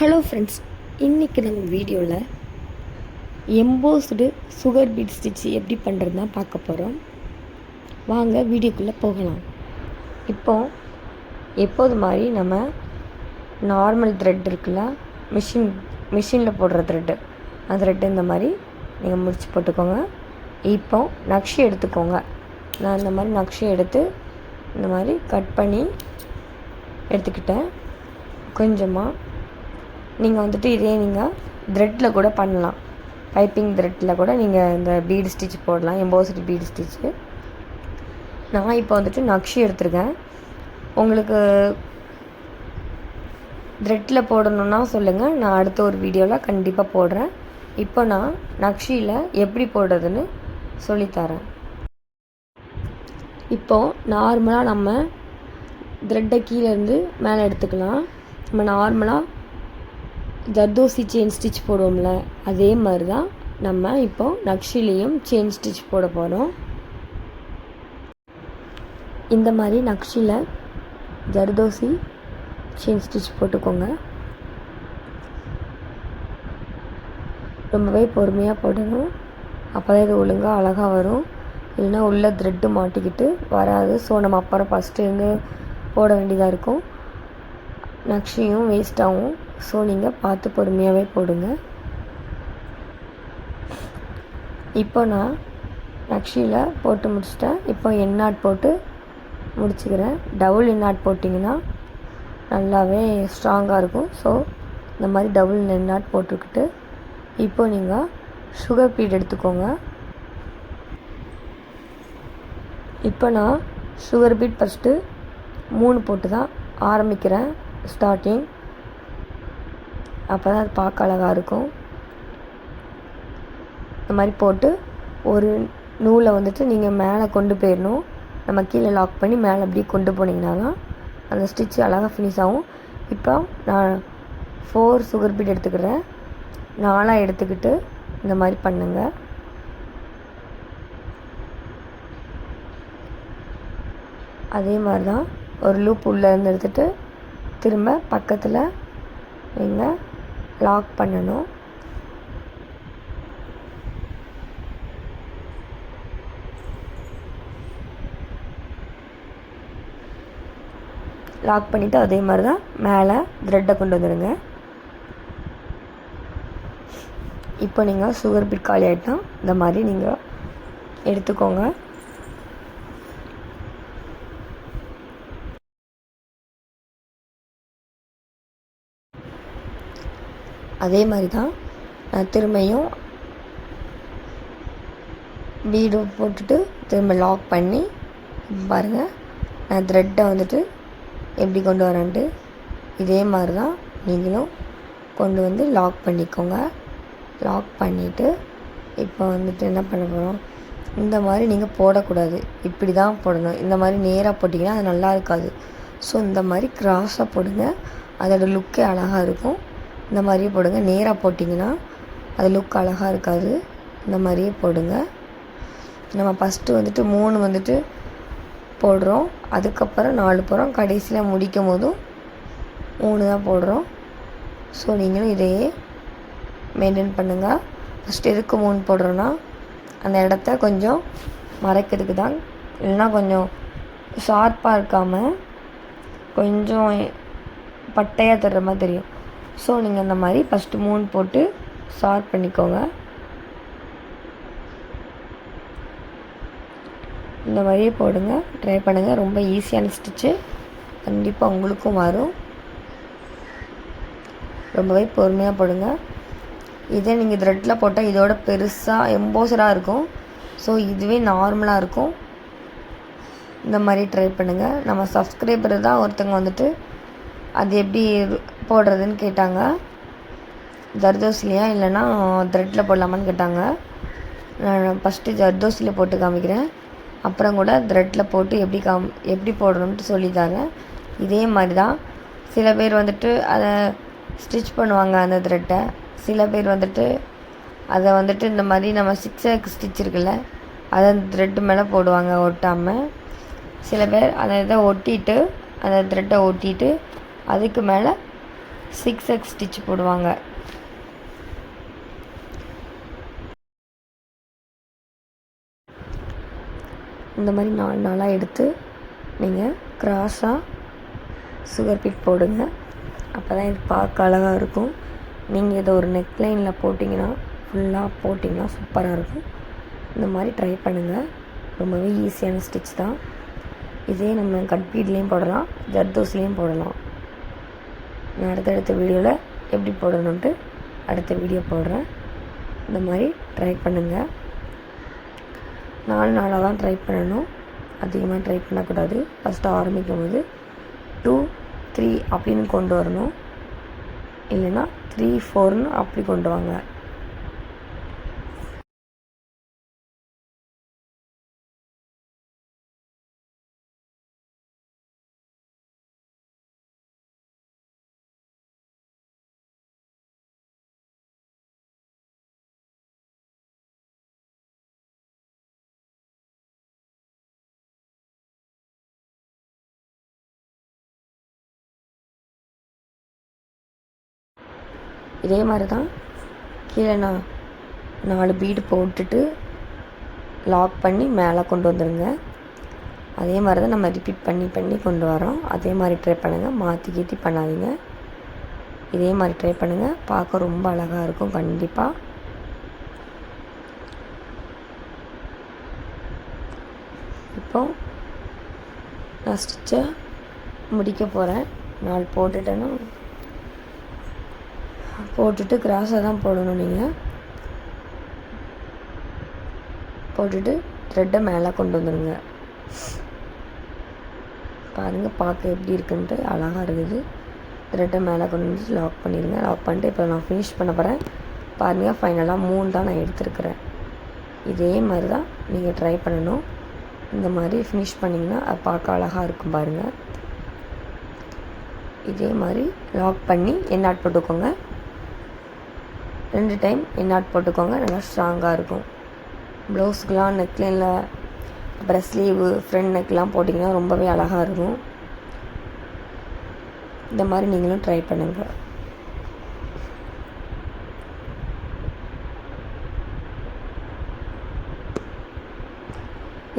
Hello friends இன்றைக்கி நம்ம வீடியோவில் எம்போஸ்டு சுகர் பீட் ஸ்டிச் எப்படி பண்ணுறதுனா பார்க்க போகிறோம் வாங்க வீடியோக்குள்ளே போகலாம். இப்போ எப்போது மாதிரி நம்ம நார்மல் த்ரெட் இருக்குல்ல மிஷின் மிஷினில் போடுற த்ரெட்டு அந்த த்ரெட்டு இந்த மாதிரி நீங்கள் முடிச்சு போட்டுக்கோங்க. இப்போ நக்ஷி எடுத்துக்கோங்க. நான் இந்த மாதிரி நக்ஷி எடுத்து இந்த மாதிரி கட் பண்ணி எடுத்துக்கிட்டேன். கொஞ்சமாக நீங்கள் வந்துட்டு இதே நீங்கள் த்ரெட்டில் கூட பண்ணலாம். பைப்பிங் த்ரெட்டில் கூட நீங்கள் இந்த பீடு ஸ்டிச் போடலாம். எம்போசிட்டி பீடு ஸ்டிச்சு நான் இப்போ வந்துட்டு நக்ஷி எடுத்திருக்கேன். உங்களுக்கு த்ரெட்டில் போடணுன்னா சொல்லுங்கள் நான் அடுத்த ஒரு வீடியோவில் கண்டிப்பாக போடுறேன். இப்போ நான் நக்ஷியில் எப்படி போடுறதுன்னு சொல்லித்தரேன். இப்போது நார்மலாக நம்ம த்ரெட்டை கீழேருந்து மேலே எடுத்துக்கலாம். நம்ம நார்மலாக ஜர்தோசி செயின் ஸ்டிச் போடுவோம்ல அதே மாதிரி தான் நம்ம இப்போ நக்ஷிலையும் செயின் ஸ்டிச் போட போகிறோம் இந்த மாதிரி நக்ஷியில் ஜர்தோசி செயின் ஸ்டிச் போட்டுக்கோங்க. ரொம்பவே பொறுமையாக போடணும். அப்போ தான் இது ஒழுங்காக அழகாக வரும். இல்லைன்னா உள்ளே த்ரெட்டு மாட்டிக்கிட்டு வராது. ஸோ நம்ம அப்புறம் ஃபஸ்ட்டு இருந்து போட வேண்டியதாக இருக்கும். நக்ஷியும் வேஸ்ட் ஆகும் ஸோ நீங்கள் பார்த்து பொறுமையாகவே போடுங்க. இப்போ நான் நக்ஷியில் போட்டு முடிச்சிட்டேன். இப்போ எண்ணாட் போட்டு முடிச்சுக்கிறேன். டபுள் எண்ணாட் போட்டிங்கன்னா நல்லாவே ஸ்ட்ராங்காக இருக்கும். ஸோ இந்த மாதிரி டபுள் எண்ணாட் போட்டுக்கிட்டு இப்போ நீங்கள் சுகர் பீட் எடுத்துக்கோங்க. இப்போ நான் சுகர் பீட் ஃபஸ்ட்டு மூணு போட்டு தான் ஆரம்பிக்கிறேன். ஸ்டார்டிங் அப்போ தான் அது பார்க்க அழகாக இருக்கும். இந்த மாதிரி போட்டு ஒரு நூலை வந்துட்டு நீங்கள் மேலே கொண்டு போயிடணும் நம்ம கீழே லாக் பண்ணி மேலே அப்படியே கொண்டு போனீங்கன்னா தான் அந்த ஸ்டிச் அழகாக ஃபினிஷ் ஆகும். இப்போ நான் ஃபோர் சுகர் பீட் எடுத்துக்கிறேன். நாலாக எடுத்துக்கிட்டு இந்த மாதிரி பண்ணுங்கள் அதே மாதிரி தான் ஒரு லூப் உள்ளே இருந்து எடுத்துகிட்டு திரும்ப பக்கத்தில் நீங்கள் லாக் பண்ணணும். லாக் பண்ணிவிட்டு அதே மாதிரி தான் மேலே த்ரெட்டை கொண்டு வந்துடுங்க இப்போ நீங்கள் சுகர் பிட் காலி ஆகிட்டா இந்த மாதிரி நீங்கள் எடுத்துக்கோங்க. அதே மாதிரி தான் நான் திரும்பியும் பீடு போட்டுட்டு திரும்ப லாக் பண்ணி பாருங்கள் நான் த்ரெட்டை வந்துட்டு எப்படி கொண்டு வரேன்ட்டு இதே மாதிரி தான் நீங்களும் கொண்டு வந்து லாக் பண்ணிக்கோங்க. லாக் பண்ணிவிட்டு இப்போ வந்துட்டு என்ன பண்ண போகிறோம் இந்த மாதிரி நீங்கள் போடக்கூடாது. இப்படி தான் போடணும். இந்த மாதிரி நேராக போட்டிங்கன்னா அது நல்லா இருக்காது. ஸோ இந்த மாதிரி க்ராஸாக போடுங்க. அதோடய லுக்கே அழகாக இருக்கும். இந்த மாதிரியே போடுங்க. நேராக போட்டிங்கன்னா அது லுக் அழகாக இருக்காது. இந்த மாதிரியே போடுங்க. நம்ம ஃபஸ்ட்டு வந்துட்டு மூணு வந்துட்டு போடுறோம். அதுக்கப்புறம் நாலு போகிறோம் கடைசியில் முடிக்கும் போதும் மூணு தான் போடுறோம். ஸோ நீங்களும் இதையே மெயின்டைன் பண்ணுங்கள் ஃபஸ்ட்டு எதுக்கு மூணு போடுறோன்னா அந்த இடத்த கொஞ்சம் மறைக்கிறதுக்கு தான். இல்லைன்னா கொஞ்சம் ஷார்ப்பாக இருக்காமல் கொஞ்சம் பட்டையாக தர்ற மாதிரி தெரியும். ஸோ நீங்கள் இந்த மாதிரி ஃபஸ்ட்டு மூணு போட்டு ஷார்ப் பண்ணிக்கோங்க. இந்த மாதிரியே போடுங்க. ட்ரை பண்ணுங்கள் ரொம்ப ஈஸியான ஸ்டிச்சு கண்டிப்பாக உங்களுக்கும் வரும். ரொம்பவே பொறுமையாக போடுங்க. இதே நீங்கள் த்ரெட்டில் போட்டால் இதோட பெருசாக எம்போசராக இருக்கும். ஸோ இதுவே நார்மலாக இருக்கும். இந்த மாதிரி ட்ரை பண்ணுங்கள் நம்ம சப்ஸ்கிரைபர் தான் ஒருத்தங்க வந்துட்டு அது எப்படி போடுறதுன்னு கேட்டாங்க. ஜர்தோசிலையா இல்லைன்னா த்ரெட்டில் போடலாமான்னு கேட்டாங்க. நான் ஃபஸ்ட்டு ஜர்தோசியில் போட்டு காமிக்கிறேன். அப்புறம் கூட த்ரெட்டில் போட்டு எப்படி காம் எப்படி போடணுன்ட்டு சொல்லி இதே மாதிரி தான் சில பேர் வந்துட்டு அதை ஸ்டிச் பண்ணுவாங்க அந்த த்ரெட்டை சில பேர் வந்துட்டு அதை வந்துட்டு இந்த மாதிரி நம்ம சிக்ஸக் ஸ்டிச் இருக்குல்ல அதை அந்த த்ரெட்டு மேலே போடுவாங்க ஒட்டாமல் சில பேர் அதை இதை ஒட்டிட்டு அந்த த்ரெட்டை ஒட்டிட்டு அதுக்கு மேலே சிக்ஸ் எக்ஸ் ஸ்டிச் போடுவாங்க. இந்த மாதிரி நாலு நாளாக எடுத்து நீங்கள் க்ராஸாக சுகர் பீட் போடுங்க. அப்போ தான் இது பார்க்க அழகாக இருக்கும். நீங்கள் இதை ஒரு நெக்லைனில் போட்டிங்கன்னா ஃபுல்லாக போட்டிங்கன்னா சூப்பராக இருக்கும். இந்த மாதிரி ட்ரை பண்ணுங்கள் ரொம்பவே ஈஸியான ஸ்டிச் தான். இதே நம்ம கட் பீட்லேயும் போடலாம் ஜர்தோஸ்லேயும் போடலாம். நான் அடுத்தடுத்த வீடியோவில் எப்படி போடணுன்ட்டு அடுத்த வீடியோ போடுறேன். இந்த மாதிரி ட்ரை பண்ணுங்கள் நாலு நாளாக தான் ட்ரை பண்ணணும். அதிகமாக ட்ரை பண்ணக்கூடாது. ஃபஸ்ட்டு ஆரம்பிக்கும் போது டூ த்ரீ அப்படின்னு கொண்டு வரணும். இல்லைன்னா த்ரீ ஃபோர்னு அப்படி கொண்டு வாங்க. இதே மாதிரி தான் கீழே நான் நாலு பீடு போட்டுட்டு லாக் பண்ணி மேலே கொண்டு வந்துடுங்க அதே மாதிரி தான் நம்ம ரிப்பீட் பண்ணி பண்ணி கொண்டு வரோம். அதே மாதிரி ட்ரை பண்ணுங்கள் மாற்றி கீற்றி பண்ணாதீங்க. இதே மாதிரி ட்ரை பண்ணுங்கள் பார்க்க ரொம்ப அழகாக இருக்கும். கண்டிப்பாக இப்போ நான் ஸ்டிச்சை முடிக்க போகிறேன் நாலு போட்டுட்டேன்னா போட்டுட்டு கிராஸாக தான் போடணும் நீங்கள் போட்டுட்டு த்ரெட்டை மேலே கொண்டு வந்துடுங்க பாருங்கள் பார்க்க எப்படி இருக்குன்ட்டு அழகாக இருக்குது. த்ரெட்டை மேலே கொண்டு வந்து லாக் பண்ணிடுங்க லாக் பண்ணிட்டு இப்போ நான் ஃபினிஷ் பண்ண போகிறேன் பாருங்கள் ஃபைனலாக மூணு தான் நான் எடுத்துருக்குறேன். இதே மாதிரி தான் நீங்கள் ட்ரை பண்ணணும். இந்த மாதிரி ஃபினிஷ் பண்ணிங்கன்னா அது பார்க்க அழகாக இருக்கும் பாருங்கள் இதே மாதிரி லாக் பண்ணி எண்ணாட் போட்டுக்கோங்க. ரெண்டு டைம் என்ஆட் போட்டுக்கோங்க நல்லா ஸ்ட்ராங்காக இருக்கும். ப்ளவுஸ்க்கெலாம் நெக்லைனில் அப்புறம் ஸ்லீவு ஃப்ரண்ட் நெக்லாம் போட்டிங்கன்னா ரொம்பவே அழகாக இருக்கும். இந்த மாதிரி நீங்களும் ட்ரை பண்ணுங்கள்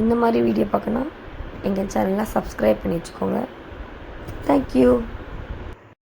இந்த மாதிரி வீடியோ பார்க்கணும் எங்கள் சேனலை சப்ஸ்கிரைப் பண்ணி வச்சுக்கோங்க. தேங்க்யூ